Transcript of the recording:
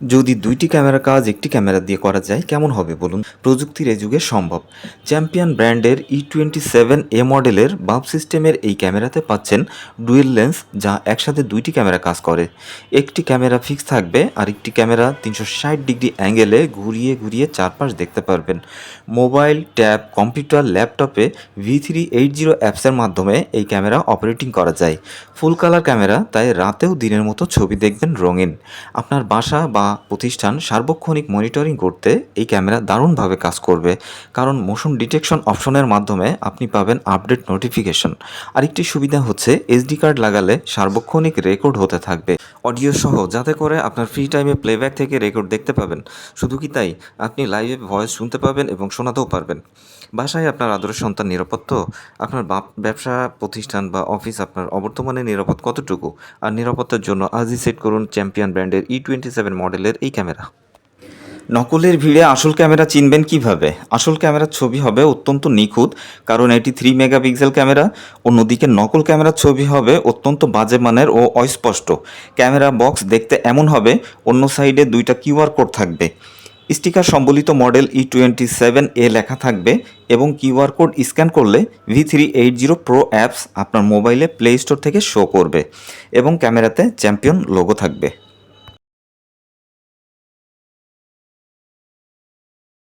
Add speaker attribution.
Speaker 1: যদি দুইটি ক্যামেরা কাজ একটি ক্যামেরা দিয়ে করা যায়, কেমন হবে বলুন? প্রযুক্তির এই যুগে সম্ভব। চ্যাম্পিয়ন ব্র্যান্ডের ই টোয়েন্টি সেভেন এ মডেলের বাল্ব সিস্টেমের এই ক্যামেরাতে পাচ্ছেন ডুয়েল লেন্স, যা একসাথে দুইটি ক্যামেরা কাজ করে। একটি ক্যামেরা ফিক্স থাকবে আর একটি ক্যামেরা তিনশো ষাট ডিগ্রি অ্যাঙ্গেলে ঘুরিয়ে ঘুরিয়ে চারপাশ দেখতে পারবেন। মোবাইল, ট্যাব, কম্পিউটার, ল্যাপটপে ভি থ্রি এইট জিরো অ্যাপসের মাধ্যমে এই ক্যামেরা অপারেটিং করা যায়। ফুল কালার ক্যামেরা, তাই রাতেও দিনের মতো ছবি দেখবেন রঙিন। আপনার বাসা বা প্রতিষ্ঠান সার্বক্ষণিক মনিটরিং করতে এই ক্যামেরা দারুণভাবে কাজ করবে। কারণ মোশন ডিটেকশন অপশনের মাধ্যমে আপনি পাবেন আপডেট নোটিফিকেশন। আরেকটি সুবিধা হচ্ছে এসডি কার্ড লাগালে সার্বক্ষণিক রেকর্ড হতে থাকবে। অডিও সহ, যাতে করে আপনার ফ্রি টাইমে প্লেব্যাক থেকে রেকর্ড দেখতে পাবেন। শুধু কি তাই? আপনি লাইভে ভয়েস শুনতে পাবেন এবং শোনাতেও পারবেন। বাসায় আপনার আদরের সন্তান নিরাপদ তো আপনার বাপ- ব্যবসা প্রতিষ্ঠান বা অফিস আপনার অবর্তমানে নিরাপদ কতটুকু? আর নিরাপত্তার জন্য আজই সেট করুন চ্যাম্পিয়ন ব্র্যান্ডের ই টোয়েন্টি সেভেন মডেলের এই ক্যামেরা। নকলের ভিড়ে আসল ক্যামেরা চিনবেন কীভাবে? আসল ক্যামেরার ছবি হবে অত্যন্ত নিখুঁত, কারণ এটি থ্রি মেগাপিক্সেল ক্যামেরা। অন্যদিকে নকল ক্যামেরার ছবি হবে অত্যন্ত বাজে মানের ও অস্পষ্ট। ক্যামেরা বক্স দেখতে এমন হবে, অন্য সাইডে দুইটা কিউআর কোড থাকবে। স্টিকার সম্বলিত model E twenty seven A লেখা থাকবে এবং কিউআর কোড স্ক্যান করলে V three eight zero pro apps আপনার মোবাইলে প্লে স্টোর থেকে শো করবে এবং ক্যামেরাতে চ্যাম্পিয়ন লোগো থাকবে।